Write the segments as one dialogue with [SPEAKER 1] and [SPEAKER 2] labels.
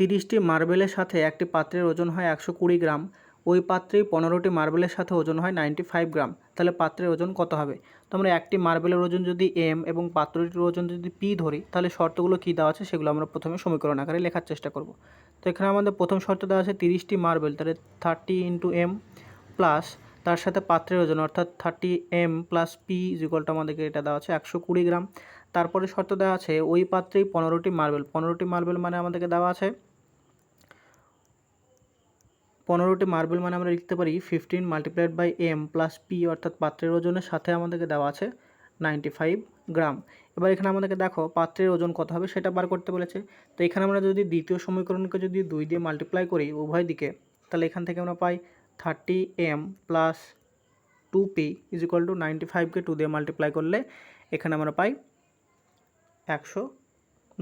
[SPEAKER 1] তিরিশটি মার্বেলের সাথে একটি পাত্রের ওজন হয় একশো কুড়ি গ্রাম, ওই পাত্রেই পনেরোটি মার্বেলের সাথে ওজন হয় নাইনটি ফাইভ গ্রাম। তাহলে পাত্রের ওজন কত হবে? তো আমরা একটি মার্বেলের ওজন যদি এম এবং পাত্রটির ওজন যদি পি ধরি, তাহলে শর্তগুলো কী দেওয়া আছে সেগুলো আমরা প্রথমে সমীকরণ আকারে লেখার চেষ্টা করব। তো এখানে আমাদের প্রথম শর্ত দেওয়া আছে তিরিশটি মার্বেল, তাহলে থার্টি ইন্টু এম প্লাস তার সাথে পাত্রের ওজন, অর্থাৎ থার্টি এম প্লাস পি ইজিকলটা আমাদেরকে এটা দেওয়া আছে একশো কুড়ি গ্রাম। তারপরে শর্ত দেওয়া আছে ওই পাত্রেই পনেরোটি মার্বেল পনেরোটি মার্বেল মানে আমাদেরকে দেওয়া আছে পনেরোটি মার্বেল মানে আমরা লিখতে পারি fifteen multiplied by M plus P অর্থাৎ পাত্রের ওজনের সাথে আমাদেরকে দেওয়া আছে নাইনটি ফাইভ গ্রাম এবার এখানে আমাদেরকে দেখো পাত্রের ওজন কত হবে সেটা বার করতে বলেছে। তো এখানে আমরা যদি দ্বিতীয় সমীকরণকে যদি দুই দিয়ে মাল্টিপ্লাই করি উভয় দিকে, তাহলে এখান থেকে আমরা পাই thirty M plus two P is equal to ninety ফাইভকে two দিয়ে মাল্টিপ্লাই করলে এখানে আমরা পাই একশো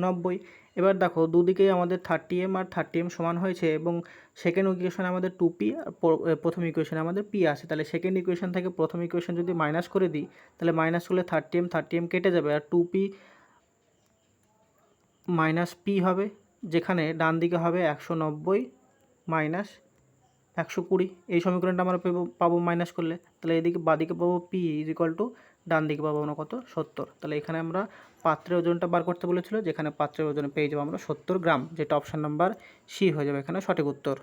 [SPEAKER 1] নব্বই। এবার দেখো দুদিকেই আমাদের থার্টি এম আর থার্টি এম সমান হয়েছে এবং সেকেন্ড ইকুয়েশনে আমাদের টু পি আর প্রথম ইকুয়েশনে আমাদের পি আছে। তাহলে সেকেন্ড ইকুয়েশন থেকে প্রথম ইকুয়েশন যদি মাইনাস করে দিই, তাহলে মাইনাস করলে থার্টি এম থার্টি এম কেটে যাবে। আর টু পি মাইনাস পি হবে, যেখানে ডান দিকে হবে একশো নব্বই মাইনাস একশো কুড়ি। এই সমীকরণটা আমরা পাবো পাবো মাইনাস করলে। তাহলে এদিকে বাদিকে পাবো পি ইজ ইকুয়াল টু ডান দিকে পাবো আমরা কত? সত্তর। তাহলে এখানে আমরা পাত্রের ওজনটা বার করতে বলেছিল, যেখানে পাত্রের ওজন পেয়ে যাব আমরা সত্তর গ্রাম, যেটা অপশান নাম্বার সি হয়ে যাবে এখানে সঠিক উত্তর।